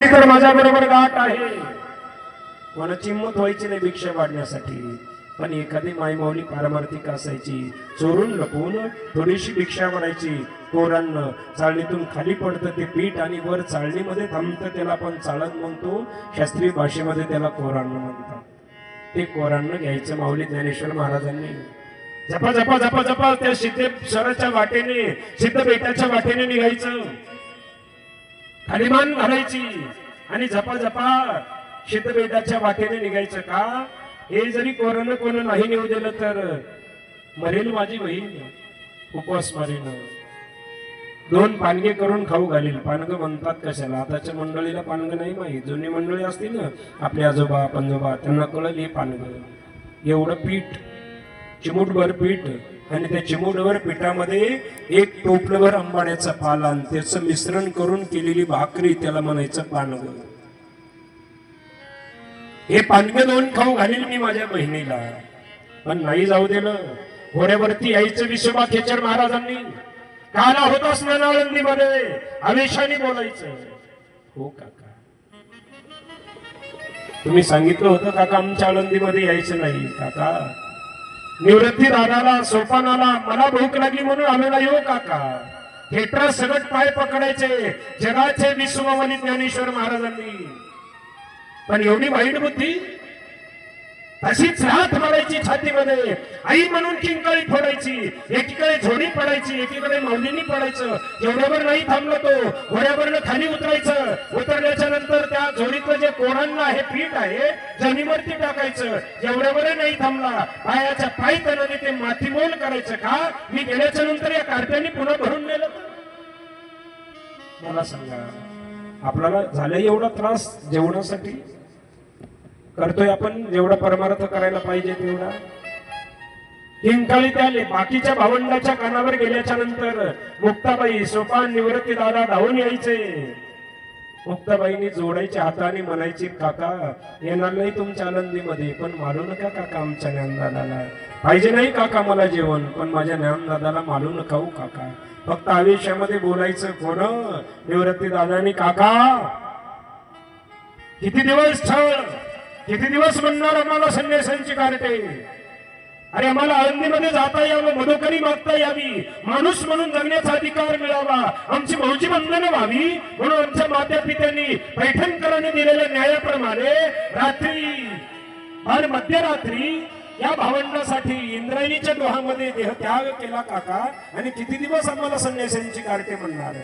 तर माझ्या बरोबर गाठ आहे. कोणाची हिंमत व्हायची नाही भिक्षा वाढण्यासाठी पण एखादी मायमावली पारमार्थिक असायची चोरून लपवून थोडीशी भिक्षा मारायची. कोरांना चाळणीतून खाली पडतं ते पीठ आणि वर चाळणीमध्ये थांबतं त्याला आपण चाळत म्हणतो. शास्त्रीय भाषेमध्ये त्याला कोरांना म्हणतात. ते कोरांना घ्यायचं माऊली ज्ञानेश्वर महाराजांनी. झपा झपा झपा झपा त्या सिद्धेश्वराच्या वाटेने सिद्धबेटाच्या वाटेने निघायचं. हरिमान घालायची आणि झपाझपा जपा शीतबेटाच्या वाटेने निघायचं का? हे जरी कोरोना कोण नाही नेऊ दिलं तर मरेल माझी बहीण. उपवास मरेल. दोन पानगे करून खाऊ घालील. पानग म्हणतात कशाला? आताच्या मंडळीला पानग नाही माहीत. जुनी मंडळी असतील ना आपले आजोबा पंजोबा त्यांना कळलं हे पानग. एवढं पीठ चिमूटभर पीठ आणि त्या चिमूटभर पिठामध्ये एक टोपलभर आंबाड्याचा पाला आणि त्याचं मिश्रण करून केलेली भाकरी त्याला म्हणायचं पानग हे पानगे दोन खाऊ घालील मी माझ्या बहिणीला. पण नाही जाऊ दिलं. घोड्यावरती यायचं विश्वबा खेचर महाराजांनी. काला होता स्नानानंदीमध्ये आवेशाने बोलायचं. हो काका. तुम्ही सांगितलं होतं काका आमच्या आळंदीमध्ये यायचं नाही काका. निवृत्ती दादाला सोपानाला मला भूक लागली म्हणून आलो नाही हो काका. थिएटर सगळं पाय पकडायचे. जगाचे विश्वमनी ज्ञानेश्वर महाराजांनी. पण एवढी वाईट बुद्धी? तशीच हात मारायची छातीमध्ये. आई म्हणून किंकाळी फोडायची. एकीकडे झोडी पडायची एकीकडे माऊलीनी पडायचं. एवढ्यावर नाही थांबलो तो. घोड्यावर नंतर जे कोरांना आहे पीठ आहे जमिनीवरती टाकायचं. जेवढ्यावर नाही थांबला पायाच्या पाय तणाने ते मातीमोल करायचं का? मी गेल्याच्यानंतर या कार्ट्याने पुन्हा भरून नेलं मला सांगा आपल्याला झालं एवढा त्रास जेवणासाठी? करतोय आपण जेवढा परमार्थ करायला पाहिजे तेवढा? किंकाळी त्याले बाकीच्या भावंडाच्या कानावर गेल्याच्यानंतर मुक्ताबाई सोपान निवृत्ती दादा धावून यायचे. मुक्ताबाईंनी जोडायच्या हाताने म्हणायची काका येणार नाही तुमच्या आनंदीमध्ये पण मारू नका काका आमच्या ज्ञानदादाला. पाहिजे नाही काका मला जेवण पण माझ्या ज्ञानदादाला मालू नका हो काका. फक्त आयुष्यामध्ये बोलायचं कोण? निवृत्ती दादानी काका किती दिवस ठर किती दिवस म्हणणार आम्हाला संन्यासांची कार्टे अरे आम्हाला आळंदीमध्ये जाता यावं मधोकरी मागता यावी माणूस म्हणून जगण्याचा अधिकार मिळावा. आमची मौजी बंधनं व्हावी म्हणून आमच्या मात्या पित्यांनी पैठणकरांनी दिलेल्या न्यायाप्रमाणे रात्री फार मध्यरात्री या भावंडासाठी इंद्रायणीच्या डोहामध्ये देह त्याग केला काका. आणि किती दिवस आम्हाला संन्यासांची कार्टे म्हणणार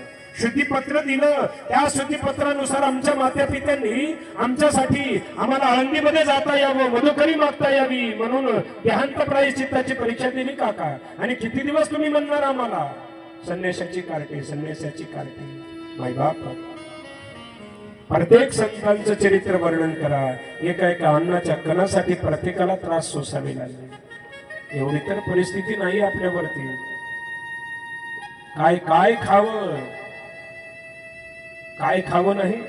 शुद्धीपत्र दिलं. त्या शुद्धीपत्रानुसार आमच्या मात्या पित्यांनी आमच्यासाठी आम्हाला आळंदीमध्ये जाता यावं मधुकरी मागता यावी म्हणून देहांत प्रायश्चित्ताची परीक्षा दिली काका. आणि किती दिवस तुम्ही म्हणणार आम्हाला? संन्यासाची कार्टे संन्यासाची कार्टे माय बाप प्रत्येक संतांचं चरित्र वर्णन करा. एका एका अन्नाच्या कणासाठी प्रत्येकाला त्रास सोसावे लागले. एवढी तर परिस्थिती नाही आपल्यावरती. काय काय खावं? काय खावं नाही?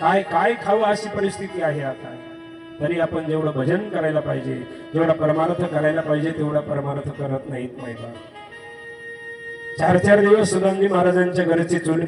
काय काय खावं अशी परिस्थिती आहे आता. तरी आपण जेवढं भजन करायला पाहिजे जेवढा परमार्थ करायला पाहिजे तेवढा परमार्थ करत नाहीत महिला चार चार दिवस सुदामजी महाराजांच्या घरची चोली